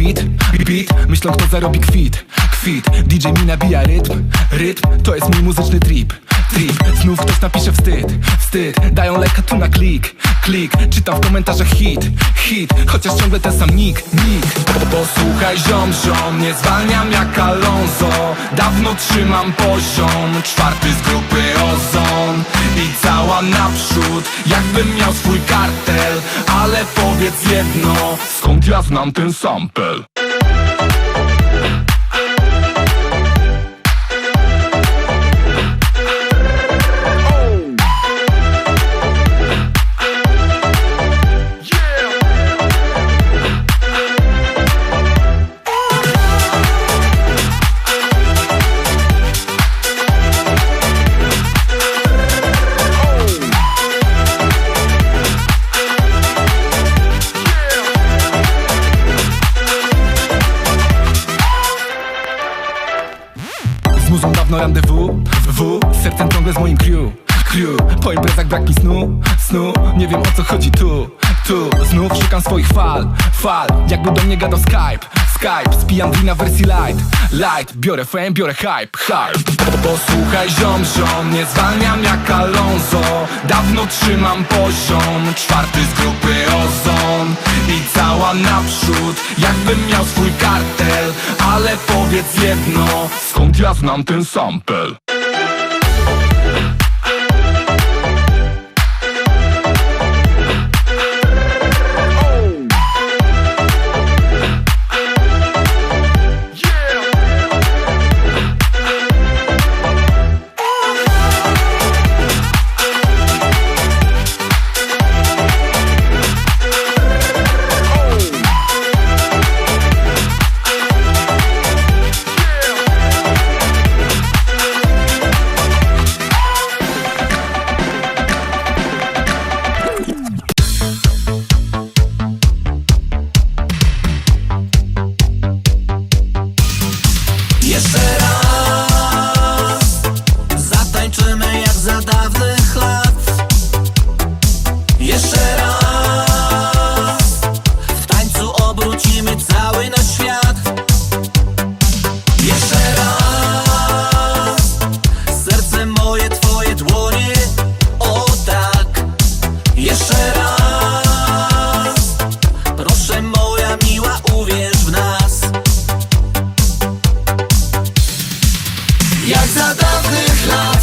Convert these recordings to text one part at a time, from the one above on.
beat, beat Myślą kto zarobi kwit, kwit. DJ mi nabija rytm, rytm. To jest mój muzyczny trip, trip. Znów ktoś napisze wstyd, wstyd. Dają lajka tu na klik, klik. Czytam w komentarzach hit, hit. Chociaż ciągle ten sam nick, nick. Posłuchaj ziom, ziom Nie zwalniam jak Alonso. Dawno trzymam poziom Czwarty z grupy Ozon. I cała naprzód Jakbym miał swój kartel powiedz jedno Skąd ja znam ten sample? Muzą dawno randewu W, sercem ciągle z moim crew. Crew, po imprezach brak mi snu Snu, nie wiem o co chodzi tu Tu, znów szukam swoich fal Fal, jakby do mnie gadał Skype Skype, spijam wina wersji light Light, biorę fame, biorę hype Hype, posłuchaj ziom, ziom Nie zwalniam jak Alonso. Dawno trzymam poziom Czwarty z grupy Ozon. I cała naprzód Jakbym miał swój kartel. Ale powiedz jedno Skąd ja znam ten sample? Moje, twoje dłonie O tak. Jeszcze raz. Proszę moja miła, uwierz w nas. Jak za dawnych lat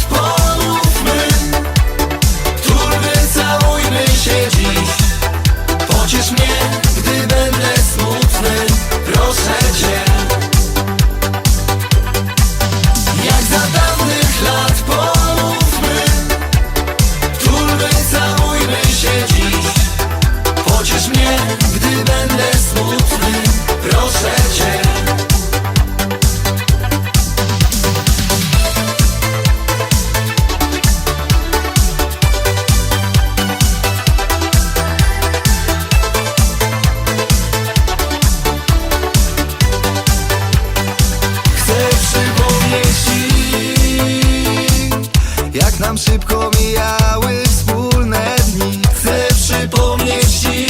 nam szybko mijały wspólne dni. Chcę przypomnieć ci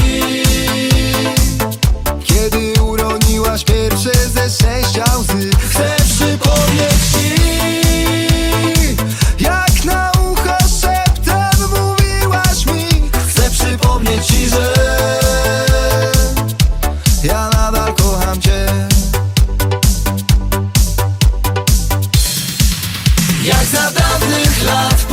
Kiedy uroniłaś pierwsze ze szczęścia łzy. Chcę przypomnieć ci Jak na ucho szeptem mówiłaś mi. Chcę przypomnieć ci, że Ja nadal kocham cię. Jak za dawnych lat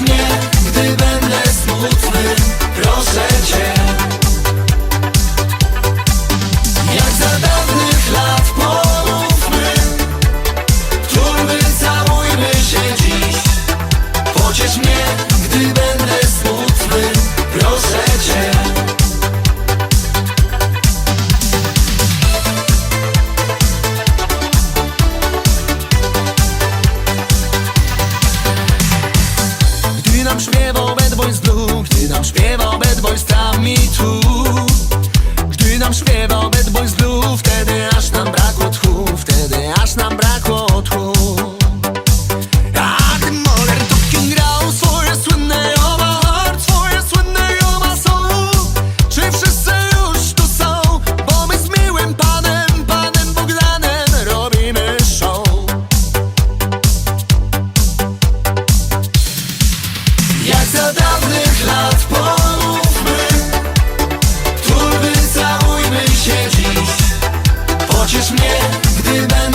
mnie, śpiewał Bad Boys tam i tu. Gdy nam śpiewał Bad Boys Blue Wtedy aż nam brakło tchu. baby.